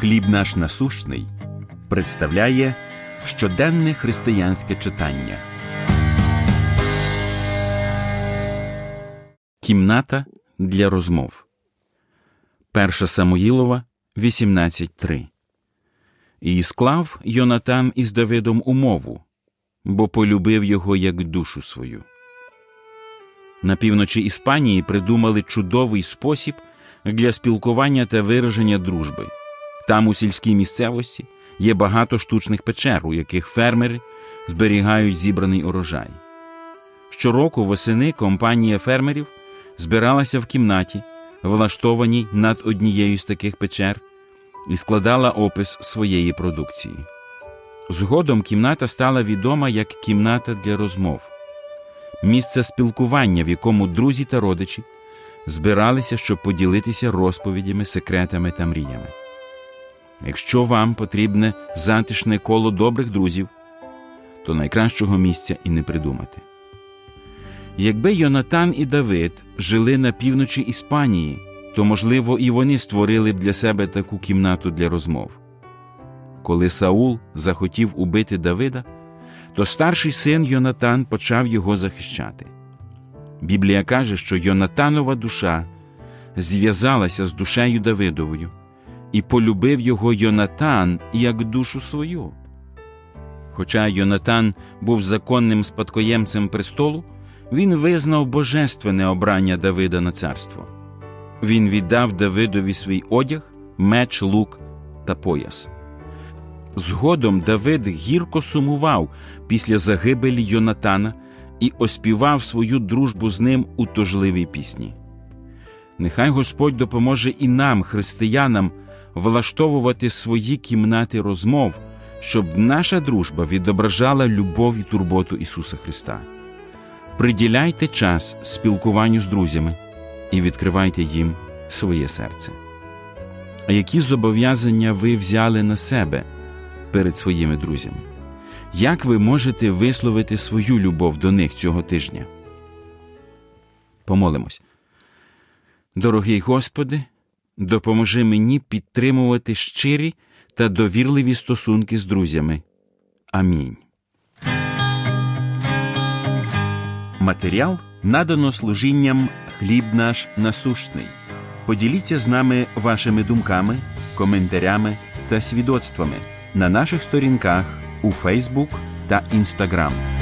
Хліб наш насущний представляє щоденне християнське читання. Кімната для розмов. 1 Самуїлова 18.3 І склав Йонатан із Давидом умову, бо полюбив його як душу свою. На півночі Іспанії придумали чудовий спосіб для спілкування та вираження дружби. Там, у сільській місцевості, є багато штучних печер, у яких фермери зберігають зібраний урожай. Щороку восени компанія фермерів збиралася в кімнаті, влаштованій над однією з таких печер, і складала опис своєї продукції. Згодом кімната стала відома як кімната для розмов, місце спілкування, в якому друзі та родичі збиралися, щоб поділитися розповідями, секретами та мріями. Якщо вам потрібне затишне коло добрих друзів, то найкращого місця і не придумати. Якби Йонатан і Давид жили на півночі Іспанії, то, можливо, і вони створили б для себе таку кімнату для розмов. Коли Саул захотів убити Давида, то старший син Йонатан почав його захищати. Біблія каже, що Йонатанова душа зв'язалася з душею Давидовою, і полюбив його Йонатан як душу свою. Хоча Йонатан був законним спадкоємцем престолу, він визнав божественне обрання Давида на царство. Він віддав Давидові свій одяг, меч, лук та пояс. Згодом Давид гірко сумував після загибелі Йонатана і оспівав свою дружбу з ним у тужливій пісні. Нехай Господь допоможе і нам, християнам, влаштовувати свої кімнати розмов, щоб наша дружба відображала любов і турботу Ісуса Христа. Приділяйте час спілкуванню з друзями і відкривайте їм своє серце. А які зобов'язання ви взяли на себе перед своїми друзями? Як ви можете висловити свою любов до них цього тижня? Помолимось. Дорогий Господи, допоможи мені підтримувати щирі та довірливі стосунки з друзями. Амінь. Матеріал надано служінням хліб наш насущний. Поділіться з нами вашими думками, коментарями та свідоцтвами на наших сторінках у Фейсбук та Інстаграм.